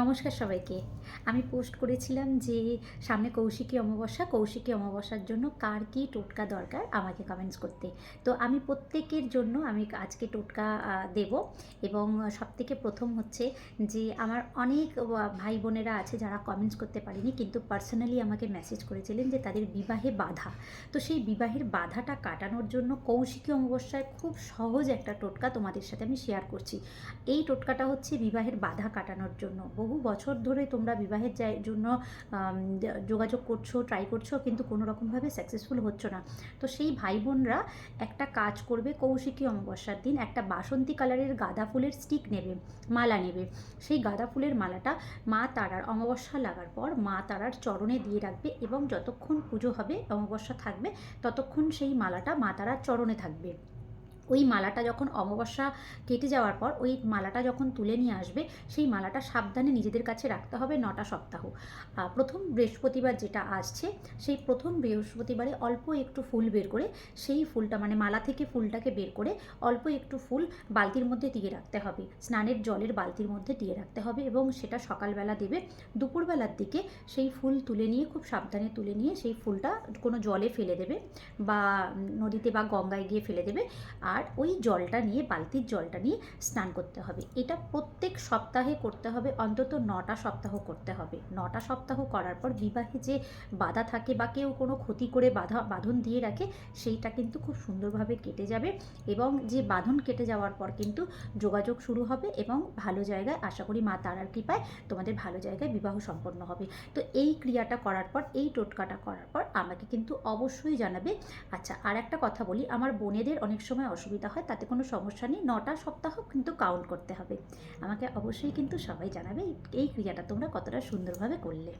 নমস্কার সবাইকে। আমি পোস্ট করেছিলাম যে সামনে কৌশিকী অমাবস্যা, কৌশিকী অমাবস্যার জন্য কার কী টোটকা দরকার আমাকে কমেন্টস করতে। তো আমি প্রত্যেকের জন্য আমি আজকে টোটকা দেব এবং সবথেকে প্রথম হচ্ছে যে আমার অনেক ভাই বোনেরা আছে যারা কমেন্টস করতে পারেনি কিন্তু পার্সোনালি আমাকে মেসেজ করেছিলেন যে তাদের বিবাহে বাধা। তো সেই বিবাহের বাধাটা কাটানোর জন্য কৌশিকী অমাবস্যায় খুব সহজ একটা টোটকা তোমাদের সাথে আমি শেয়ার করছি। এই টোটকাটা হচ্ছে বিবাহের বাধা কাটানোর জন্য। বহু বছর ধরে তোমরা বিবাহের জন্য যোগাযোগ করছ ট্রাই করছ, কিন্তু কোনো রকমভাবে সাকসেসফুল হচ্ছ না। তো সেই ভাই বোনরা একটা কাজ করবে, কৌশিকী অমাবস্যার দিন একটা বাসন্তী কালারের গাঁদা ফুলের স্টিক নেবে, মালা নেবে। সেই গাঁদা ফুলের মালাটা মা তারার অমাবস্যা লাগার পর মা তারার চরণে দিয়ে রাখবে এবং যতক্ষণ পুজো হবে, অমাবস্যা থাকবে, ততক্ষণ সেই মালাটা মা তারার চরণে থাকবে। ওই মালাটা যখন অমাবস্যা কেটে যাওয়ার পর ওই মালাটা যখন তুলে নিয়ে আসবে, সেই মালাটা সাবধানে নিজেদের কাছে রাখতে হবে নটা সপ্তাহ। প্রথম বৃহস্পতিবার যেটা আসছে, সেই প্রথম বৃহস্পতিবারে অল্প একটু ফুল বের করে, সেই ফুলটা মানে মালা থেকে ফুলটাকে বের করে অল্প একটু ফুল বালতির মধ্যে দিয়ে রাখতে হবে। স্নানের জলের বালতির মধ্যে দিয়ে রাখতে হবে এবং সেটা সকালবেলা দেবে। দুপুরবেলার দিকে সেই ফুল তুলে নিয়ে, খুব সাবধানে তুলে নিয়ে সেই ফুলটা কোনো জলে ফেলে দেবে বা নদীতে বা গঙ্গায় গিয়ে ফেলে দেবে। আর ওই জলটা নিয়ে, বালতির জলটা নিয়ে স্নান করতে হবে। এটা প্রত্যেক সপ্তাহে করতে হবে, অন্তত নটা সপ্তাহ করতে হবে। নটা সপ্তাহ করার পর বিবাহে যে বাধা থাকে বা কেউ কোনো ক্ষতি করে বাধা, বাঁধন দিয়ে রাখে, সেইটা কিন্তু খুব সুন্দরভাবে কেটে যাবে এবং যে বাঁধন কেটে যাওয়ার পর কিন্তু যোগাযোগ শুরু হবে এবং ভালো জায়গায়, আশা করি মা তারার কৃপায় তোমাদের ভালো জায়গায় বিবাহ সম্পন্ন হবে। তো এই ক্রিয়াটা করার পর, এই টোটকাটা করার পর আমাকে কিন্তু অবশ্যই জানাবে। আচ্ছা আর একটা কথা বলি, আমার বোনেদের অনেক সময় অসুবিধা হয়, তাতে কোনো সমস্যা নেই। নটা সপ্তাহ কিন্তু কাউন্ট করতে হবে। আমাকে অবশ্যই কিন্তু সবাই জানাবে এই- ক্রিয়াটা। তোমরা কতটা সুন্দরভাবে করলে।